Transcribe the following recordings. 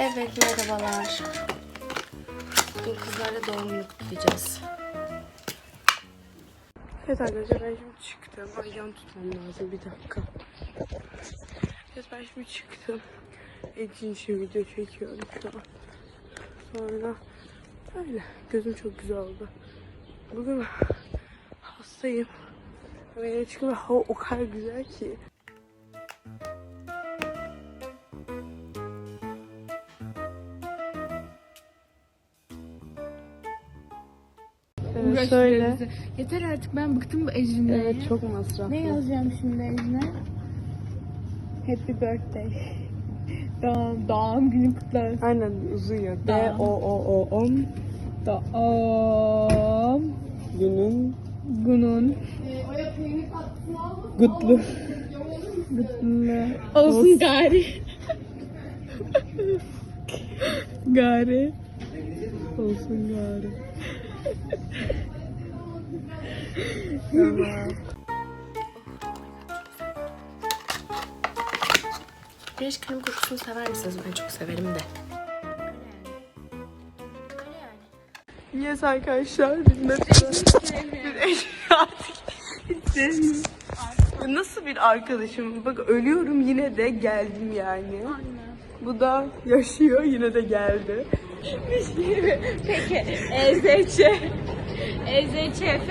Evet merhabalar. Bugün kızlarla doğum günü kutlayacağız. Evet arkadaşlar ben şimdi çıktım. Ay yan tutmam lazım bir dakika. Evet ben şimdi çıktım. İçin video çekiyorum şu an. Sonra öyle. Gözüm çok güzel oldu. Bugün hastayım. Ve çıkıyor hava o kadar güzel ki. Evet, söyle. Yeter artık ben bıktım bu Ecrin'den. Evet çok masraflı. Ne yazacağım şimdi Ecrin'e? Happy birthday. Doğum, doğum günü kutlu olsun. Aynen uzuyor. D O O O on Doğum günün günün kutlu. kutlu olsun gari. Gari. Olsun gari. Tamam. Güneş kremi kokusunu sever misiniz? Ben çok severim de. Yes arkadaşlar biz mesela bir sevmiyorum. Nasıl bir arkadaşım? Bak ölüyorum yine de geldim yani. Bu da yaşıyor yine de geldi. Peki EZÇ EZÇF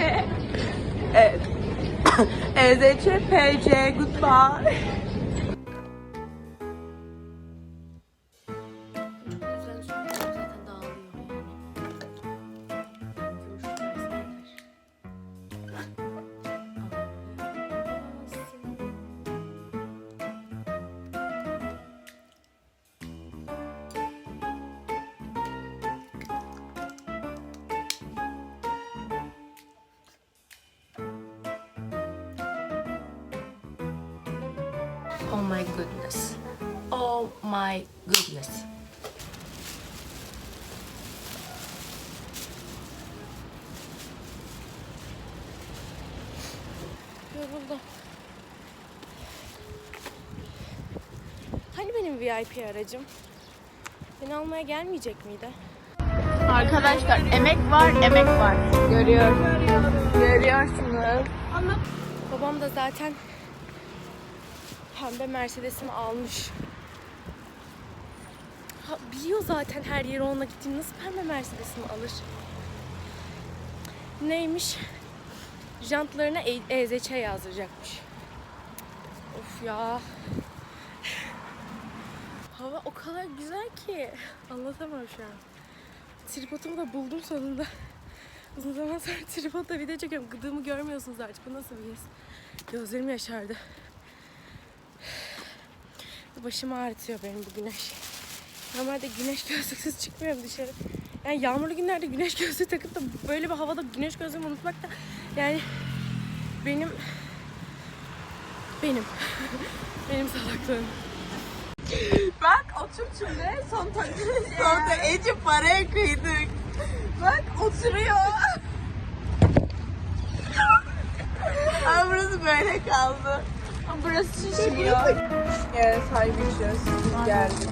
Evet. EZC, PC, goodbye. Oh my goodness. Oh my goodness. Yoruldum. Hani benim VIP aracım? Beni almaya gelmeyecek miydi? Arkadaşlar emek var emek var. Görüyor. Görüyorsunuz. Babam da zaten pembe Mercedes'ini almış. Ha, biliyor zaten her yere onunla gittiğini nasıl pembe Mercedes'ini alır? Neymiş? Jantlarına E- EZÇ yazdıracakmış. Of ya. Hava o kadar güzel ki. Anlatamam şu an. Tripodumu da buldum sonunda. Uzun zaman sonra tripodla video çekiyorum. Gıdığımı görmüyorsunuz artık. Bu nasıl bir his? Gözlerim yaşardı. Başımı ağrıtıyor benim bu güneş. Normalde güneş gözlüksüz çıkmıyorum dışarı. Yani yağmurlu günlerde güneş gözlüğü takıp da böyle bir havada güneş gözlüğümü unutmak da yani benim benim benim salaklığım. Bak otur şimdi son takımı Sonra Ece paraya kıydık. Bak oturuyor. Ama burası böyle kaldı. Burası şişiyor. Evet saymışız. Geldik.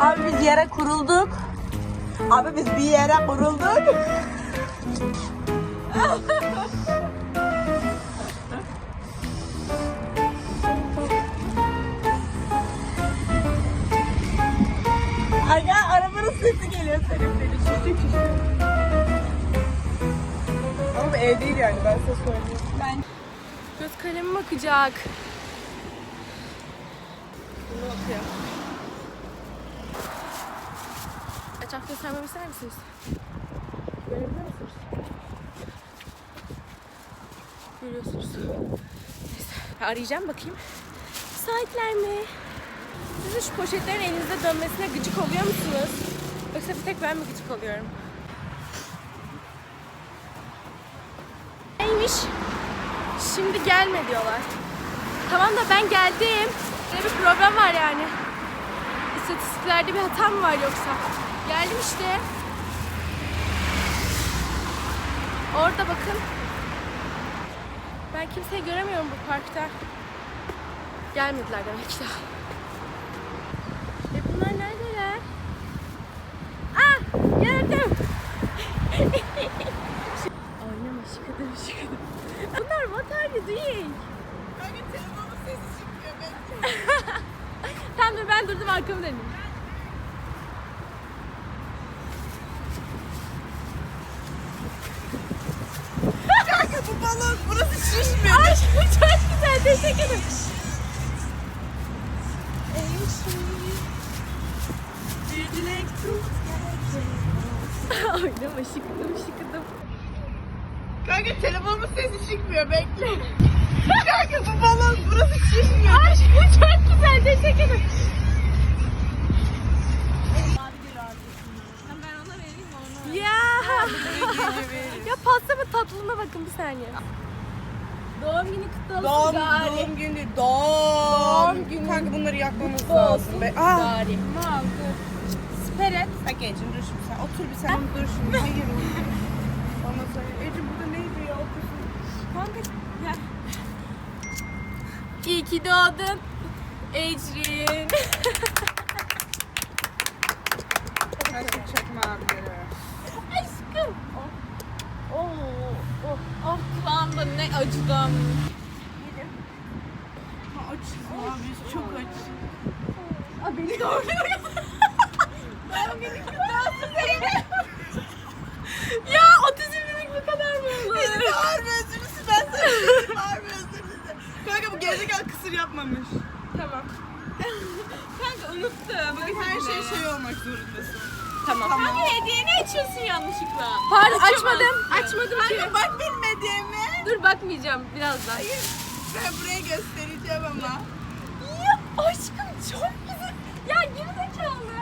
Abi biz yere kurulduk. Abi biz bir yere kurulduk. Aga arabanın sesi geliyor senin beni. Ama ev değil yani ben size söyleyeyim. Kalemim akacak. Bunu okuyor. Etraf göstermemi ister misiniz? Görebiliyor musunuz? Görüyorsunuz. Neyse. Arayacağım bakayım. Müsaitler mi? Sizin şu poşetlerin elinizde dönmesine gıcık oluyor musunuz? Yoksa bir tek ben mi gıcık oluyorum? Neymiş? Şimdi gelme diyorlar. Tamam da ben geldim. Böyle bir problem var yani. İstatistiklerde bir hata mı var yoksa? Geldim işte. Orada bakın. Ben kimseyi göremiyorum bu parkta. Gelmediler demek ki daha. E bunlar neredeler? Oynama şıkıdım şıkıdım. Bunlar what are you doing? Kanka telefonun sesi çıkmıyor. Ben Tamam dur ben Kanka bu balon burası şişmiyor. Ay çok güzel teşekkür ederim. Bir dilek tut. Oynama şıkıdım şıkıdım. Kanka telefonun sesi çıkmıyor. Bekle. Kanka bu balon burası şişmiyor. Ay çok güzel teşekkür ederim. Ben ona vereyim ona. Ya. ya pasta ve tatlılığına bakın bir saniye. Doğum günü kutlu olsun Doğum, Gari. doğum günü, doğum, Doğum günü. Kanka bunları yakmamız Kutlu lazım. olsun Be. Aa. Gari. Mal dur. Spirit. Bak Ecim dur şimdi sen. Otur bir sen. Dur şimdi. Hayır oğlum. Bana söyle. Ecim burada neydi ya? Otursun. Kanka gel. İyi ki doğdun. Ecrin. Kanka çakma abileri. Aşkım. Oh, oh, oh, kulağımda ne acıdım. Açız ya biz çok aç. Aa, beni. Doğum günü kutlu olsun Zeynep. ya otizmlik bu kadar mı olur? Ecim ağır mı özür dilerim ben sana. Ağır mı özür dilerim. Kanka bu gerizekalı kısır yapmamış. Tamam. Kanka unuttum. Bugün her şey şey olmak zorundasın. Tamam. Tamam. Kanka hediyeni açıyorsun yanlışlıkla. Pardon açmadım. Açmadım ki. Kanka bak benim hediyeme. Dur bakmayacağım birazdan. Hayır. Ben buraya göstereceğim ama. Ya aşkım çok güzel. Ya gerizekalı.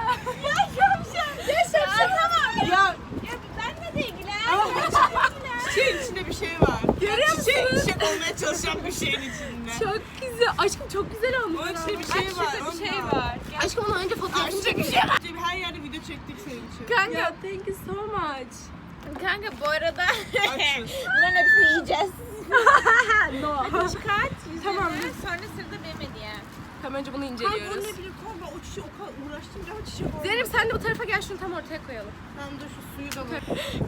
ya yavşak. Ya şapşal. tamam. Ya Ya benle de ilgilen. Ama çiçeğin içinde bir şey var. Görüyor Çiçek, musun? çiçek olmaya çalışan bir şeyin içinde. Çok güzel. Aşkım çok güzel olmuş. Onun içinde bir şey var, bir şey var. Aşkım onu önce fotoğrafını Ayrıca bir çek. şey var. Her yerde video çektik senin için. Kanka thank you so much. Kanka bu arada bunların hepsini yiyeceğiz. no. Çıkart yüzünü. Tamam. Sonra sırada benim hediyem. Tamam önce bunu Kanka inceliyoruz. ne bileyim kanka o çiçeği o kadar uğraştım ya çiçek oldu. Zeynep sen de bu tarafa gel şunu tam ortaya koyalım. Tamam dur şu suyu da bak.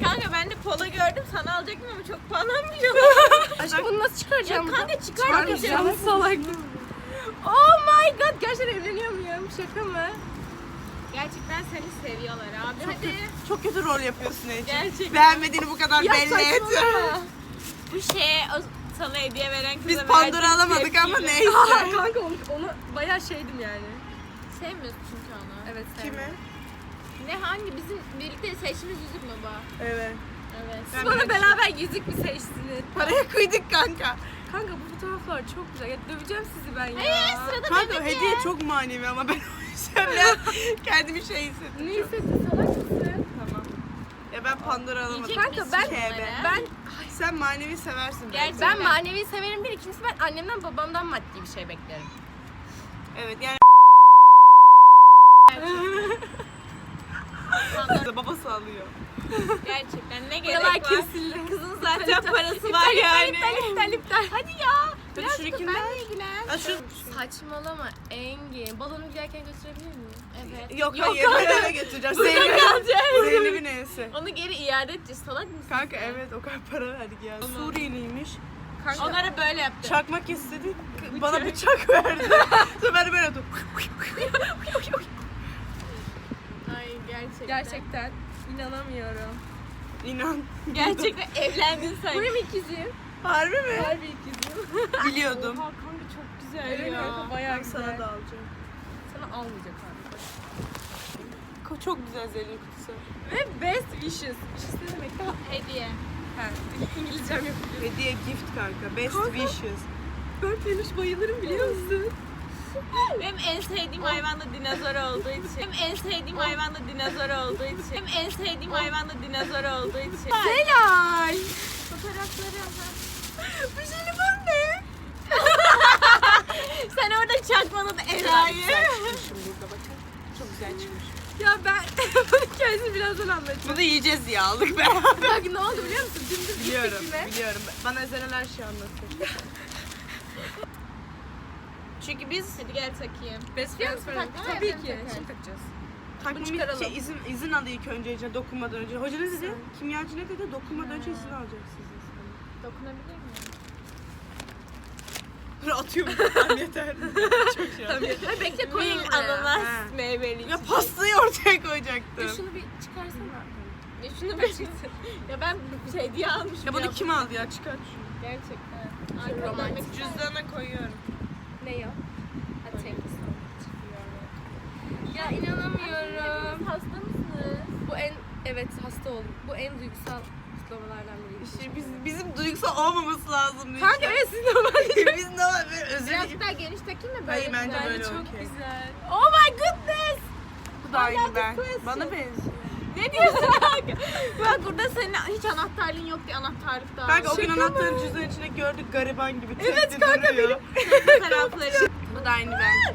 Kanka ben de polo gördüm sana alacaktım ama çok pahalanmıyor. Aşkım bunu nasıl çıkaracağım? Ya kanka çıkar Çıkarmayacağım salak. Oh my god gerçekten evleniyor muyum? Şaka mı? Gerçekten seni seviyorlar abi. Hadi. Çok kötü rol yapıyorsun Ece. Gerçekten. Beğenmediğini bu kadar Ya belli et. Bu şeye o sana hediye veren kıza Biz Pandora alamadık tepkiyle. ama neyse. Aa, kanka onu, onu bayağı şeydim yani. Sevmiyorsun çünkü onu. Evet Kime? Ne hangi bizim birlikte seçtiğimiz yüzük mü bu? Evet. Evet. Ben Bana böyle beraber yüzük mü seçtiniz? Paraya kıydık kanka. Kanka bu fotoğraflar çok güzel. Ya döveceğim sizi ben ya. Hayır sırada Kanka benim hediye çok manevi ama ben o yüzden biraz kendimi şey hissettim. Ne çok. hissettin salak mısın? Tamam. Ya ben Pandora alamadım. Yiyecek Kanka misin ben bunları? ben Sen manevi seversin. bence. Gerçekten. ben manevi severim bir ikincisi ben annemden babamdan maddi bir şey beklerim. Evet yani babası alıyor. Gerçekten ne gerek Buralar var? kesildi. Kızın zaten parası var yani. İptal iptal iptal. Hadi ya. Hadi Birazcık da şuradakinden. benle ilgilen. Ha, şu... Saçmalama Engin. Balonu giderken götürebilir miyim? Evet. Yok, Yok, hayır ben eve götüreceğim. Burada Zeynep. Zeynep'in evsi. Onu geri iade edeceğiz. Salak mısın? Kanka evet o kadar para verdik ya. Suriyeliymiş. Kanka. Onlara böyle yaptı. Çakmak istedik. Bana bıçak verdi. Sonra ben de böyle yaptım. Ay gerçekten. Gerçekten inanamıyorum. İnan. Gerçekten evlendin sen. Benim ikizim. Harbi mi? Harbi ikizim. Biliyordum. Oha kanka çok güzel Evet ya. kanka bayağı Ben sana güzel. da alacağım. Sana almayacak. Ko- Çok güzel Zeynep kutusu. Ve best wishes. Wishes ne demek? Hediye. Ha, İngilizcem yok. Hediye gift kanka. Best Kanka. wishes. Ben peluş bayılırım biliyor musun? Benim en sevdiğim hayvan da dinozor olduğu için. Benim en sevdiğim hayvan da dinozor olduğu için. Benim en sevdiğim hayvan da dinozor olduğu için. Helal. Fotoğrafları. Bu jelibon ne? Sen orada burada bakın. Çok güzel çıkmış. Ya ben hikayesini birazdan anlatacağım. Bunu yiyeceğiz diye aldık beraber. Bak ne oldu biliyor musun? Dümdüz biliyorum, biliyorum. Bana Ezel her şeyi anlatır. Çünkü biz Hadi gel takayım. Best friends. Takma Tabii ki. Şimdi takacağız. takmam çıkaralım. şey, izin, izin al ilk önce Ece, dokunmadan önce. Hoca ne dedi? Kimyacı ne dedi? Dokunmadan önce izin alacaksınız. Dokunabilir miyim? Dur atıyorum. Tamam yeter. Çok şey oldu. Ay, bekle koyayım ananas meyveli. Ya pastayı ortaya koyacaktım. Ya şunu bir çıkarsana. Ya şunu bir çıksın. ya ben şey diye almışım. Ya bunu kim aldı ya? Çıkar şunu. Gerçekten. romantik. Arkadan Cüzdana koyuyorum. Ya? İnanamıyorum. Hasta mısınız? Bu en evet hasta oldum. Bu en duygusal kutlamalardan biri. İşte biz, bizim duygusal olmaması lazım. Kanka evet siz normal biz normal böyle özür Birazcık daha geniş takayım mı? Böyle Hayır bence böyle çok okey. güzel. Oh my goodness. Bu da aynı ben. Bana benziyor. Ne diyorsun kanka? Bak burada senin hiç anahtarlığın yok diye anahtarlık da Kanka o gün anahtarın cüzdanın içinde gördük gariban gibi. Evet kanka, duruyor. tarafları. Bu da aynı ben.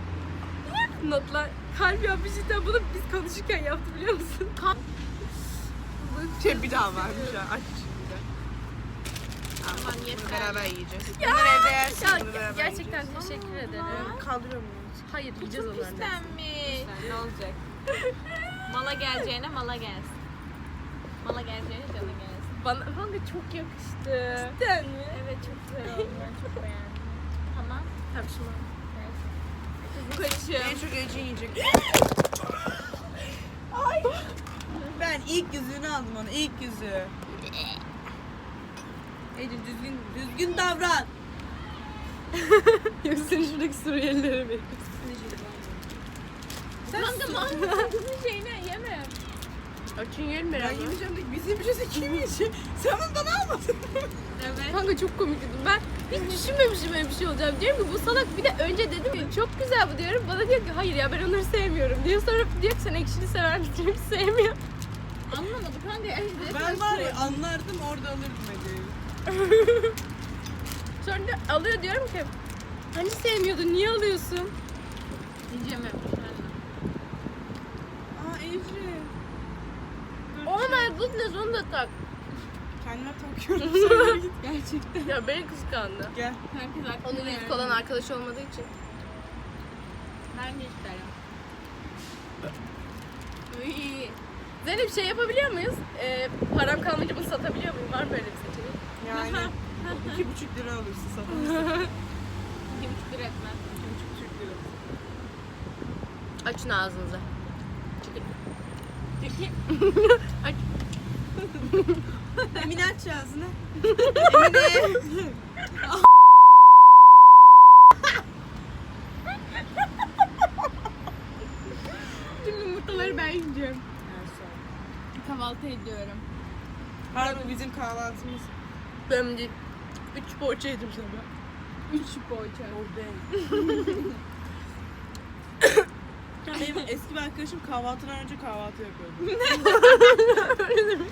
Notlar kalp yapmış cidden bunu biz konuşurken yaptı biliyor musun? Şey bir daha varmış ya. Aç şimdi Bunu yeter. beraber yiyeceğiz. Bunları evde yersin. Ya bunu beraber gerçekten yiyeceğiz. teşekkür ederim. Kaldırıyorum bunu. Hayır yiyeceğiz Çok onları. istenmiş. Ne olacak? Mala geleceğine mala gelsin. Mala geleceğine cana gelsin. Bana kanka çok yakıştı. Cidden mi? Evet çok güzel oldu. Ben çok beğendim. Tamam. Tabii şimdi. Kaçım. En çok Ece yiyecek. Ben ilk yüzüğünü aldım onu. ilk yüzüğü. Ece düzgün düzgün davran. Yoksa seni şuradaki Suriyelilere verir. Kanka mantı kızın şeyini yemem. Açın yiyelim Ben beraber. yemeyeceğim de biz yemeyeceğiz kim yiyecek? Sen bundan almadın. Evet. Kanka çok komikti. Ben hiç düşünmemişim öyle bir şey olacağını. Diyorum ki bu salak bir de önce dedim ya çok güzel bu diyorum. Bana diyor ki hayır ya ben onları sevmiyorum diyor. Sonra diyor ki sen ekşili sever misin? Hiç sevmiyor. Anlamadım kanka. Yani Ben var ya anlardım orada alırdım Ece'yi. Sonra da alıyor diyorum ki hani sevmiyordun niye alıyorsun? Yiyeceğim Aa Ece. Oh my goodness onu da tak. Kendime takıyorum git. Gerçekten. Ya beni kıskandı. Gel. Herkes aklına Onun yüzük olan arkadaş olmadığı için. Ben de isterim. Uy. Zeynep şey yapabiliyor muyuz? Ee, param kalmayınca bunu satabiliyor muyum? Var mı öyle bir seçenek? Yani iki buçuk lira alırsın sabah. İki buçuk lira etmez. İki buçuk lira. Açın ağzınızı. Peki. Aç. Emine aç ağzını. Emine. Tüm yumurtaları ben yiyeceğim. Kahvaltı ediyorum. Harbi bizim kahvaltımız. Ben de 3 poğaça yedim sabah. Üç poğaça. Benim eski bir arkadaşım kahvaltıdan önce kahvaltı yapıyordu.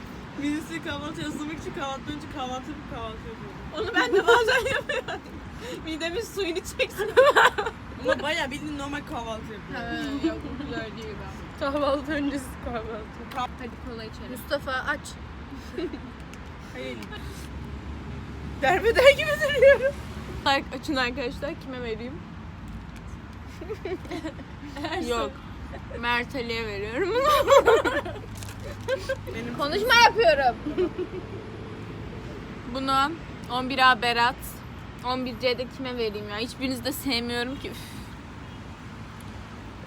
Birisi kahvaltı hazırlamak için kahvaltıdan önce kahvaltı yapıp kahvaltı yapıyordu. Onu ben de bazen yapıyorum. Midemin suyunu çeksin. Ama bayağı bildiğin normal kahvaltı yapıyor. yok güzel değil ben. Kahvaltı öncesi kahvaltı. Hadi kola içelim. Mustafa aç. Hayır. Derbeder gibi duruyorum. Like açın arkadaşlar kime vereyim? Yok. Mert Ali'ye veriyorum. Benim Konuşma yapıyorum. Bunu 11A Berat, 11C'de kime vereyim ya? Hiçbirinizi de sevmiyorum ki. Üf.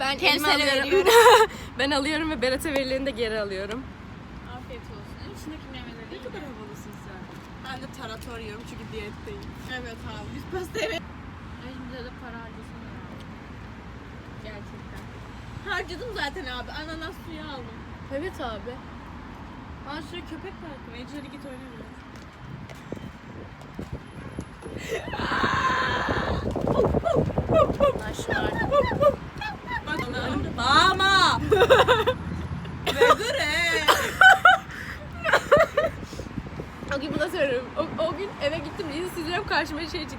Ben Kendisine elma alıyorum. veriyorum. ben alıyorum ve Berat'a verileni de geri alıyorum. Afiyet olsun. En içindeki ne meyveleri. kadar havalısın sen. Ben de tarator yiyorum çünkü diyetteyim. Evet abi. Biz pasta yemeyiz. Ay de para harcasana ya. Gerçekten. Harcadım zaten abi. Ananas suyu aldım. Evet abi. Aa şuraya köpek parkı mı? Ece hadi git oyna biraz. Bağırma! Vedir O gün buna söylüyorum. O, o gün eve gittim diye izliyorum karşıma şey çıktı.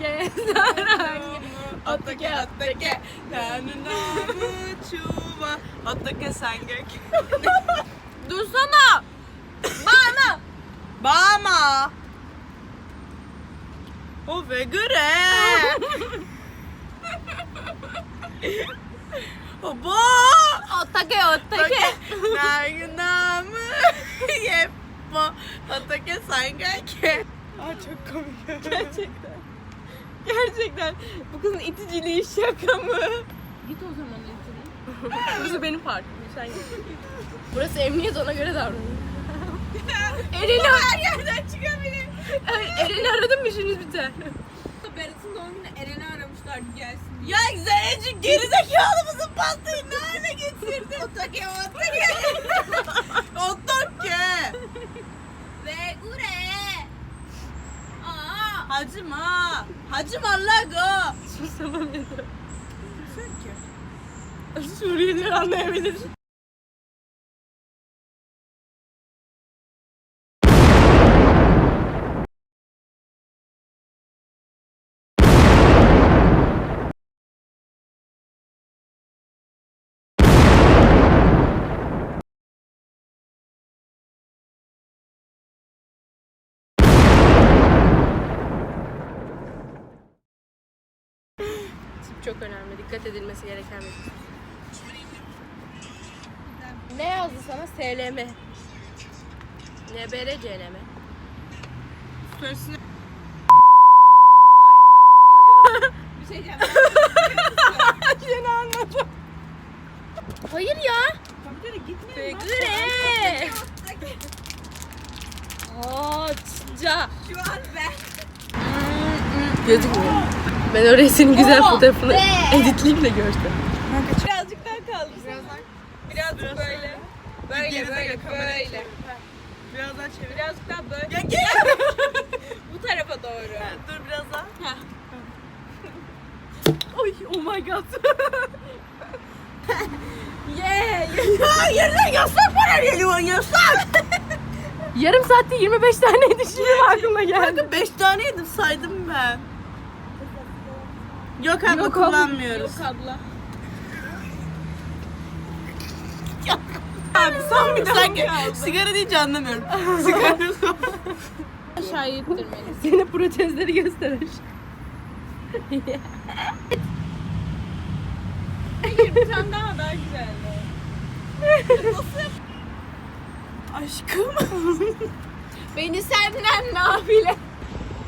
Gezer hangi Attake attake Nanunamı çuva Attake sen gök Dursana! Bana! Bağırma! O vegure! Baba! Otake otake. Naginamı Yeppo Otake sangake Aa çok komik. Gerçekten. Gerçekten. Bu kızın iticiliği şaka mı? Git o zaman itili. Burası benim parkım. Sen git. Burası emniyet ona göre davranın. Eren'i Her yerden çıkabilir. Eren'i aradın mı şimdi bir tane? Berat'ın doğum günü Eren'i aramışlar gelsin. Ya Zeynep'ciğim gerizekalı mısın pastayı ne hale getirdin? Otake otake Otake Ve ure. 하지마. 하지 말라고 수상한 애들 새끼야. 아, 소리를 내밀지 çok önemli. Dikkat edilmesi gereken bir şey. Ne yazdı sana? SLM. NBR CLM. Sözünü Bir şey diyeceğim. Seni anladım. Hayır ya. Tabii gitmiyor Fekre. Açca. Şu an ben. Gözükmüyor. Ben oraya senin güzel fotoğrafını editleyeyim de görsün. Birazcık daha kaldı. Birazdan. Birazcık böyle. Böyle böyle kamera böyle. Biraz daha çevir Birazcık daha böyle. Ya gel Bu tarafa doğru. Dur biraz daha Oy oh my god. Yeah. Yerine yasak bana geliyor yasak Yarım saatte 25 taneydi şimdi aklıma geldi. Kanka 5 tane yedim saydım ben Yok abla Yok abla. kullanmıyoruz Yok abla. Abi son bir sanki sigara deyince anlamıyorum. sigara Aşağıya ittirmeliyiz. Senin protezleri gösterir. Hayır bir tane daha daha güzeldi. Aşkım. Beni senden nafile.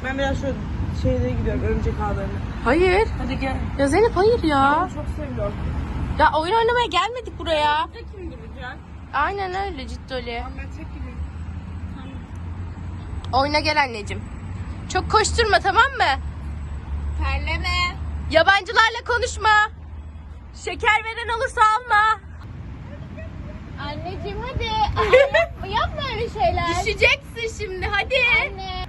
Ben biraz şöyle şeylere gidiyorum örümcek ağlarına. Hayır. Hadi gel. Ya Zeynep hayır ya. Çok seviyorum. Ya oyun oynamaya gelmedik buraya. Burada kim duracak? Aynen öyle Ciddoli. Ben tek gideyim. Oyuna gel anneciğim. Çok koşturma tamam mı? Terleme. Yabancılarla konuşma. Şeker veren olursa alma. Anneciğim hadi. Aa, yapma öyle şeyler. Düşeceksin şimdi hadi. Anne.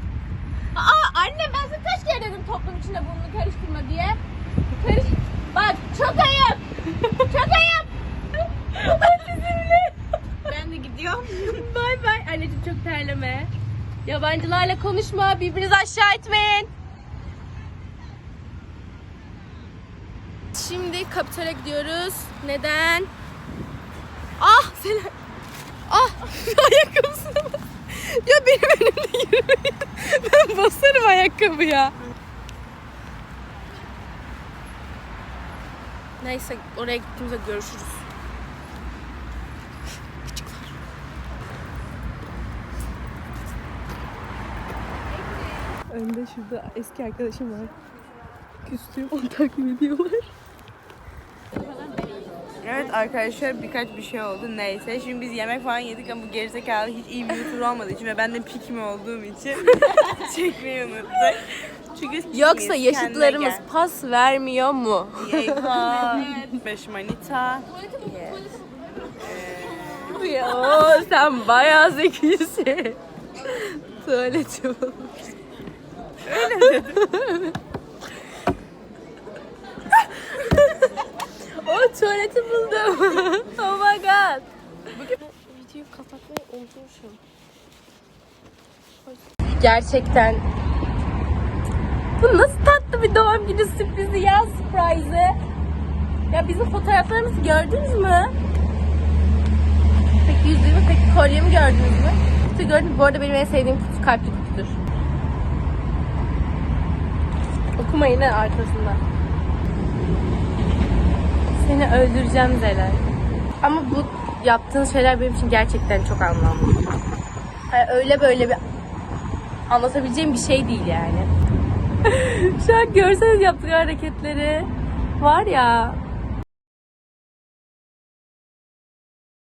Aa anne ben sana kaç kere dedim toplum içinde burnunu karıştırma diye. Karış. Bak çok ayıp. Çok ayıp. ben de gidiyorum. Bay bay. Anneciğim çok terleme. Yabancılarla konuşma. Birbirinizi aşağı etmeyin. Şimdi kapitale gidiyoruz. Neden? Ah Selen. Ah ayakkabısına bas. Ya benim önümde yürümeyin. Ben basarım ayakkabıya. Neyse oraya gittiğimizde görüşürüz. Önde şurada eski arkadaşım var. Küstüğüm onu takip ediyorlar. Evet arkadaşlar birkaç bir şey oldu neyse. Şimdi biz yemek falan yedik ama bu gerizekalı hiç iyi bir YouTuber olmadığı için ve ben de pikmi olduğum için çekmeyi unuttuk. Çünkü Yoksa pikiyiz, yaşıtlarımız kendine pas vermiyor mu? gel. Yeypa, Beş manita. ya sen bayağı zekisin. Tuvaleti bulmuş. o tuvaleti buldum. oh my god. Gerçekten bu nasıl tatlı bir doğum günü sürprizi ya surprise'ı. Ya bizim fotoğraflarımızı gördünüz mü? Peki yüzüğümü, peki kolyemi gördünüz mü? Kutu gördüm. Bu arada benim en sevdiğim kutu kalpli kutudur. Okuma yine arkasında. Seni öldüreceğim Zelal. Ama bu yaptığın şeyler benim için gerçekten çok anlamlı. Öyle böyle bir anlatabileceğim bir şey değil yani. Şu an görseniz yaptığı hareketleri. Var ya